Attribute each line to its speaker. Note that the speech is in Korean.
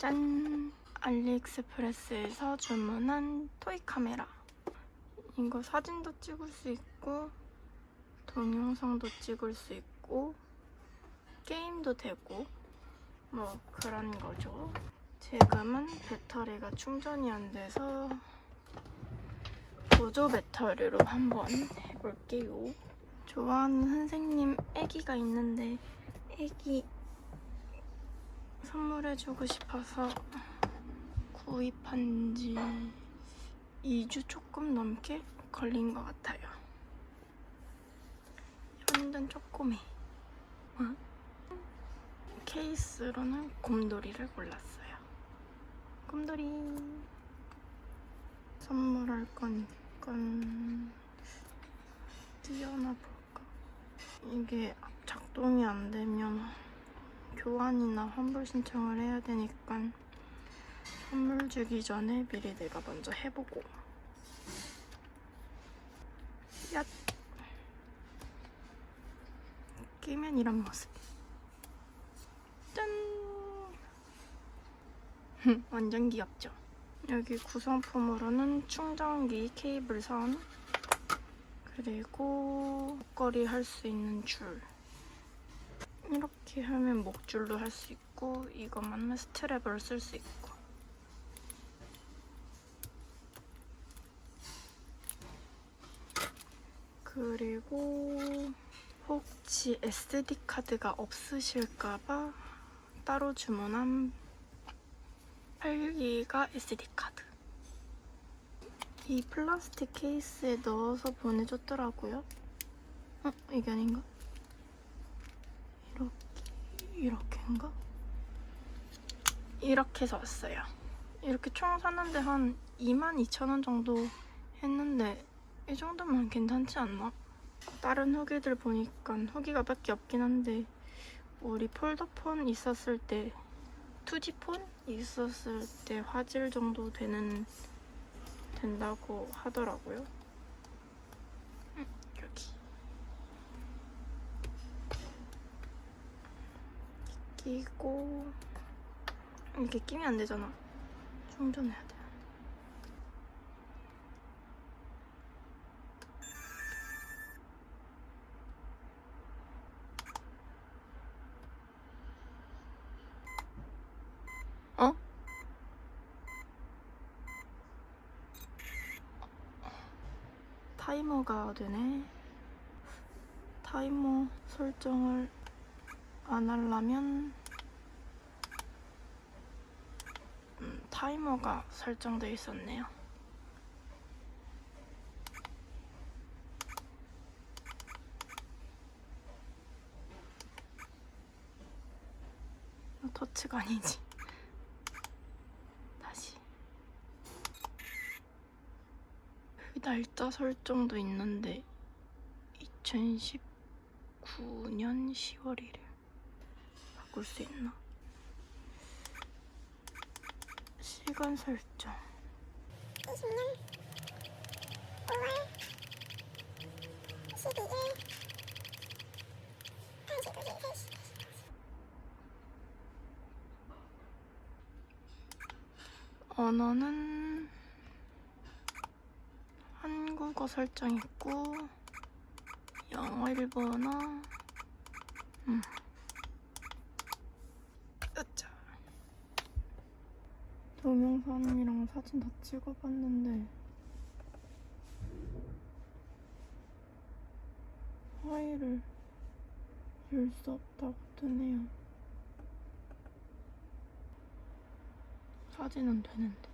Speaker 1: 짠! 알리익스프레스에서 주문한 토이 카메라. 이거 사진도 찍을 수 있고, 동영상도 찍을 수 있고, 게임도 되고, 뭐 그런 거죠. 지금은 배터리가 충전이 안 돼서 보조 배터리로 한번 해볼게요. 좋아하는 선생님 애기가 있는데 애기 선물해주고 싶어서 구입한 지 2주 조금 넘게 걸린 것 같아요. 완전 쪼꼬매. 어? 케이스로는 곰돌이를 골랐어요. 곰돌이. 선물할 거니까 띄어나 볼까? 이게 작동이 안 되면 교환이나 환불 신청을 해야 되니까 선물 주기 전에 미리 내가 먼저 해보고. 야 끼면 이런 모습. 짠. 완전 귀엽죠? 여기 구성품으로는 충전기 케이블선 그리고 목걸이 할 수 있는 줄 이렇게 하면 목줄로 할 수 있고 이것만 스트랩으로 쓸수 있고 그리고 혹시 SD 카드가 없으실까봐 따로 주문한 8기가 SD 카드 이 플라스틱 케이스에 넣어서 보내줬더라고요 어? 이게 아닌가? 이렇게 이렇게인가? 이렇게 왔어요. 이렇게 총 샀는데 한 22,000원 정도 했는데 이 정도면 괜찮지 않나? 다른 후기들 보니까 후기가 몇 개 없긴 한데 우리 폴더폰 있었을 때 2G 폰 있었을 때 화질 정도 되는 된다고 하더라고요. 음, 여기 끼고 이렇게 끼면 안 되잖아. 충전해야 돼. 어? 타이머가 되네. 타이머 설정을 안 하려면 음, 타이머가 설정되어 있었네요. 어, 터치가 아니지. 다시. 그 날짜 설정도 있는데 2019년 10월이래. 바꿀 수 있나? 시간 설정.
Speaker 2: 20년 5월 12일 1시 2시 3시
Speaker 1: 언어는 한국어 설정 있고 영어, 일본어 음. 으짜. 동영상이랑 사진 다 찍어봤는데 파일을 열수 없다고 뜨네요. 사진은 되는데.